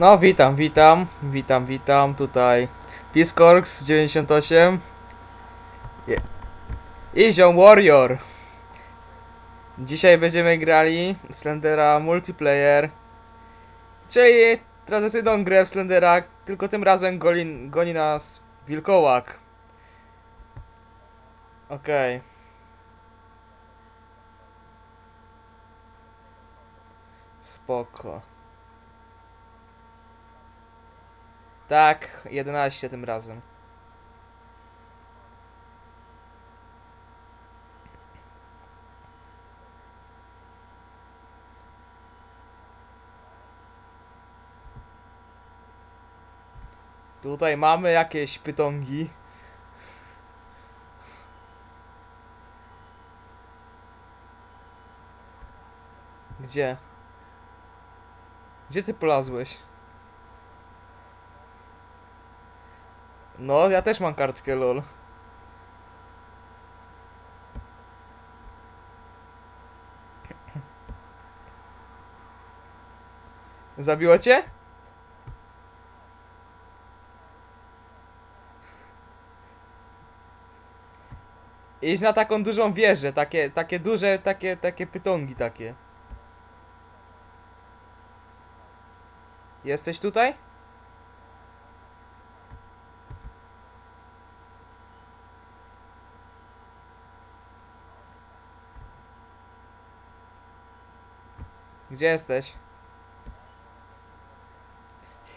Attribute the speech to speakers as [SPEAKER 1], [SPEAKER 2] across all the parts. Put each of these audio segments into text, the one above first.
[SPEAKER 1] No, witam, witam, witam, witam, tutaj Piskorks 98 Je- i Ziom Warrior. Dzisiaj będziemy grali Slendera Multiplayer, czyli tradycyjną grę w Slendera, tylko tym razem goni, goni nas wilkołak. Okej. Spoko. Tak, 11 tym razem. Tutaj mamy jakieś pytongi. Gdzie? Gdzie ty polazłeś? No, ja też mam kartkę LOL. Zabiło cię? Idź na taką dużą wieżę, takie, takie duże, takie, takie pytongi takie. Jesteś tutaj? Gdzie jesteś?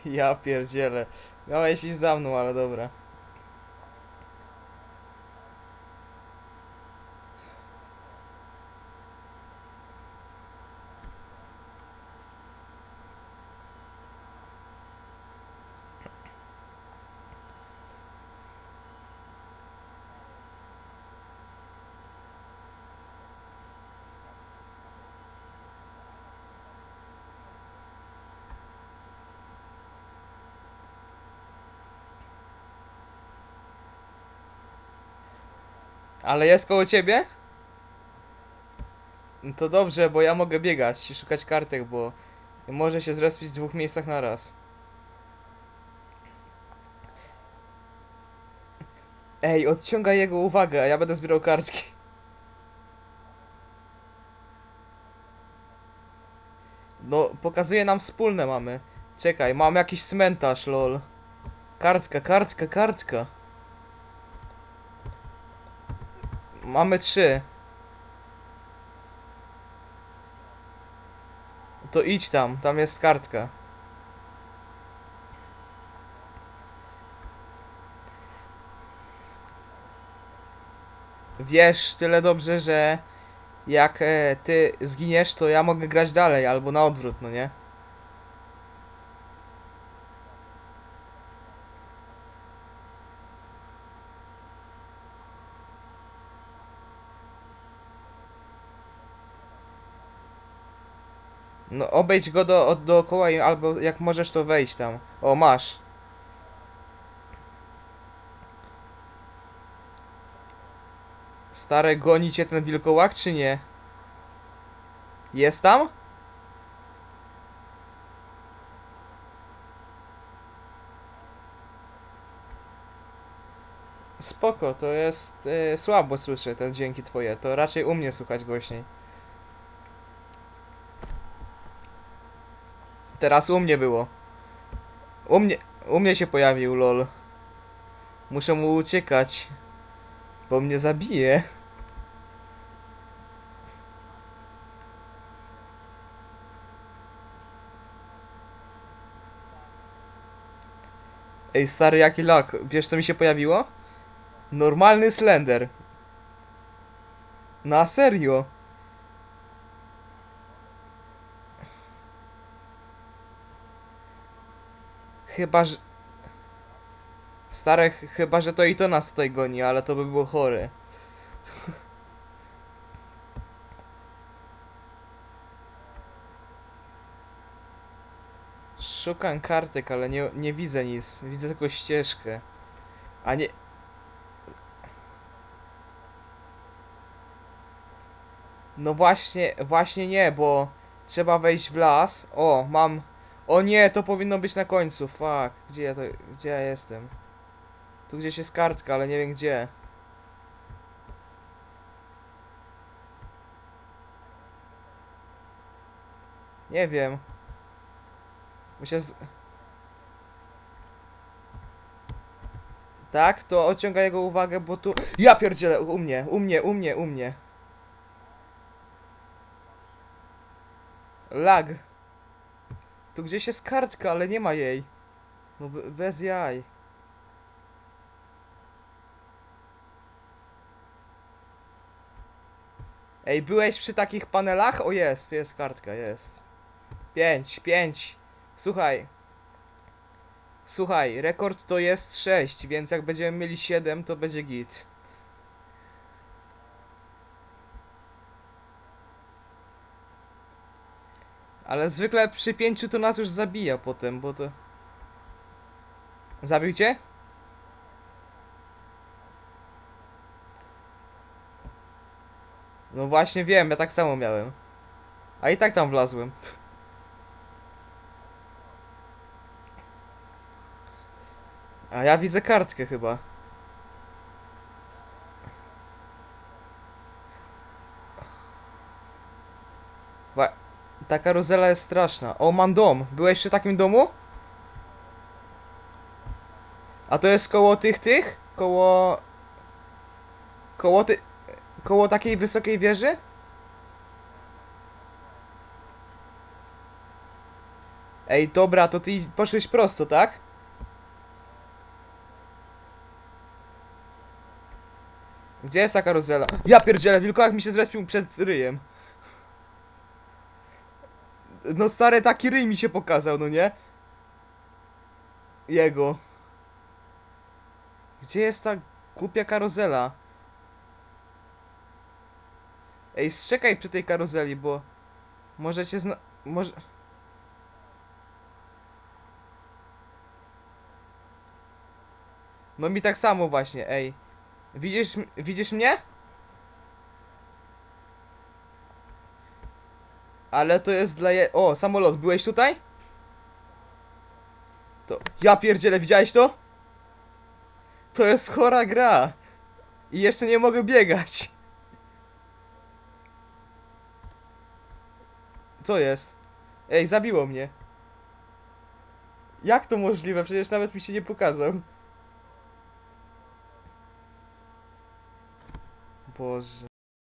[SPEAKER 1] Ja pierdzielę. Miałeś iść za mną, ale dobra. Ale jest koło ciebie? No To dobrze, bo ja mogę biegać i szukać kartek, bo może się zrespić w dwóch miejscach na raz. Ej, odciąga jego uwagę, a ja będę zbierał kartki. No, pokazuje nam wspólne mamy. Czekaj, mam jakiś cmentarz, lol. Kartka, kartka, kartka. Mamy trzy. To idź tam, tam jest kartka. Wiesz tyle dobrze, że jak e, ty zginiesz, to ja mogę grać dalej, albo na odwrót, no nie? No obejdź go do, od dookoła i albo jak możesz to wejść tam. O, masz. Stare, goni cię ten wilkołak czy nie? Jest tam? Spoko, to jest e, słabo słyszę te dźwięki twoje, to raczej u mnie słuchać głośniej. Teraz u mnie było. U mnie, u mnie się pojawił lol. Muszę mu uciekać, bo mnie zabije. Ej, stary, jaki lak. Wiesz, co mi się pojawiło? Normalny Slender. Na serio. Chyba, że... Stare, ch- chyba, że to i to nas tutaj goni, ale to by było chore. Szukam kartek, ale nie, nie widzę nic. Widzę tylko ścieżkę. A nie... No właśnie, właśnie nie, bo trzeba wejść w las. O, mam O nie, to powinno być na końcu, fuck. Gdzie ja to, gdzie ja jestem? Tu gdzieś jest kartka, ale nie wiem gdzie. Nie wiem. Muszę z... Tak, to odciąga jego uwagę, bo tu... Ja pierdzielę, u mnie, u mnie, u mnie, u mnie. Lag. Tu gdzieś jest kartka, ale nie ma jej. No be- bez jaj. Ej, byłeś przy takich panelach? O jest, jest kartka, jest. Pięć, pięć. Słuchaj. Słuchaj, rekord to jest 6, więc jak będziemy mieli 7, to będzie git. Ale zwykle przy 5 to nas już zabija potem, bo to... Zabił cię? No właśnie wiem, ja tak samo miałem. A i tak tam wlazłem. A ja widzę kartkę chyba. Wa- ta karuzela jest straszna. O, mam dom. Byłeś przy takim domu? A to jest koło tych, tych? Koło... Koło ty... Koło takiej wysokiej wieży? Ej, dobra, to ty poszłeś prosto, tak? Gdzie jest ta karuzela? Ja pierdzielę, wilkołak mi się zrespił przed ryjem. No stary, taki ryj mi się pokazał, no nie? Jego. Gdzie jest ta głupia karuzela? Ej, zczekaj przy tej karuzeli, bo... Może cię zna... Może... No mi tak samo właśnie, ej. Widzisz, widzisz mnie? Ale to jest dla je... O, samolot, byłeś tutaj? To... Ja pierdzielę, widziałeś to? To jest chora gra. I jeszcze nie mogę biegać. Co jest? Ej, zabiło mnie. Jak to możliwe? Przecież nawet mi się nie pokazał. Boże.